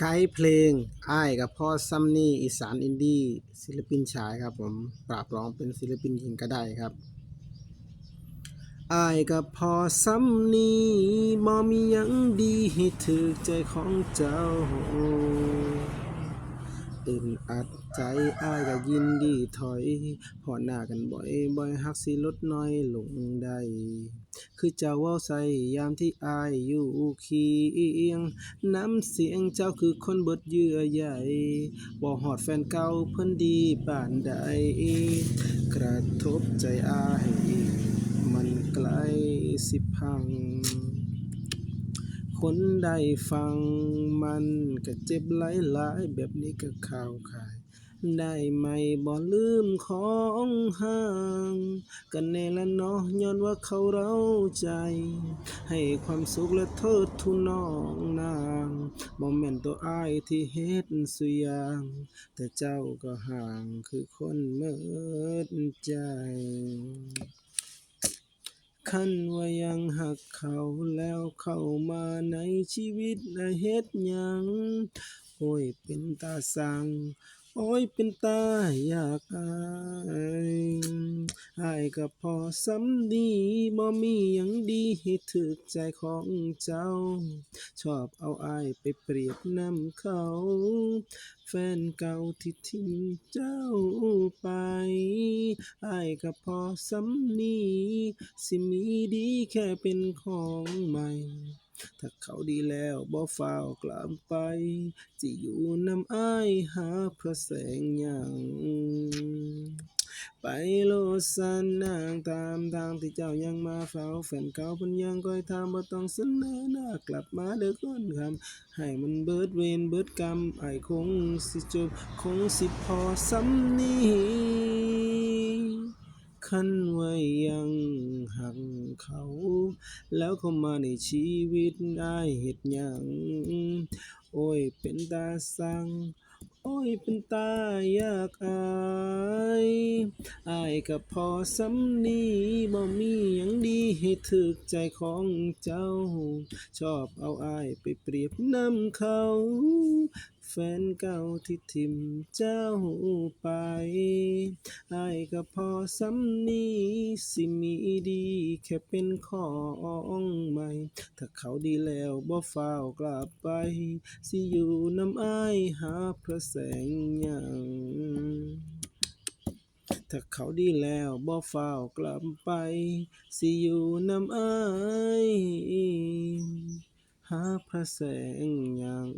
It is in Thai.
ไกด์เพลงอ้ายกับพ่อซัมนี่อีสานอินดี้ศิลปินชายครับผม ปราบร้องเป็นศิลปินหญิงก็ได้ครับอ้ายกับพ่อซัมนี่บ่มีหยังดีให้ถึกใจของเจ้า อัดใจอ้ายก็ยินดีถอยพอหน้ากันบ่อยบ่อยฮักสิลดน้อยลงได้คือเจ้าเว้าใส่ยามที่อายอยู่เคียง น้ำเสียงเจ้าคือคนเบิดเยื่อใยบ่ฮอดแฟนเก่าเพิ่นดีปานใดกระทบใจอาย มันไกลสิพัง คนได้ฟังมันก็เจ็บหลายๆแบบนี้ก็ข่าวขาย ได้ไหมบ่ลืมของห่างกันแน่ละเนาะย้อนว่าเขาเราใจ ให้ความสุขและเทิดทุนน้องนางบ่แม่นตัวอ้ายที่เฮ็ดสุยาง แต่เจ้าก็ห่างคือคนเมิดใจ คันว่ายังหักเขาแล้วเข้ามาในชีวิตนะเฮ็ดหยังโอ้ยเป็นตาสังโอ้ยเป็นตาอยากอาย อายก็พอสำดีบ่มีหยังดีให้ถึกใจของเจ้า ชอบเอาอายไปเปรียบนำเขา แฟนเก่าที่ทิ้งเจ้าไปอายก็พอสำนีสิมีดีแค่เป็นของใหม่ถ้าเขาดีแล้วบ่ฟ้าวกลับไปสิอยู่นำอ้ายหาพระแสงหยัง ไปโลสันนางตามทางที่เจ้ายังมาเฝ้าแฟนเก่าเพิ่นยังคอยถามบ่ต้องเสนอหน้ากลับมาเด้อคนคำให้มันเบิดเวรเบิดกรรมไอ้คงสิจบคงสิพอสำนี้คันไว่ายังหักเขา แล้วเข้ามาในชีวิตได้เฮ็ดหยังโอ้ยเป็นตาสัง โอ้ยเป็นตายากอายอายก็พอสำนีบ่มีหยังดีให้ถึกใจของเจ้า ชอบเอาอายไปเปรียบนำเขา แฟนเก่าที่ทิมเจ้าไปอายก็พอสำนีสิมีดีแค่เป็นของ ถ้าเขาดีแล้วบ่ฟ้าวกลับไป สิอยู่น้ำอ้ายหาพระแสงยังถ้าเขาดีแล้วบ่ฟ้าวกลับไป สิอยู่น้ำอ้ายหาพระแสงยัง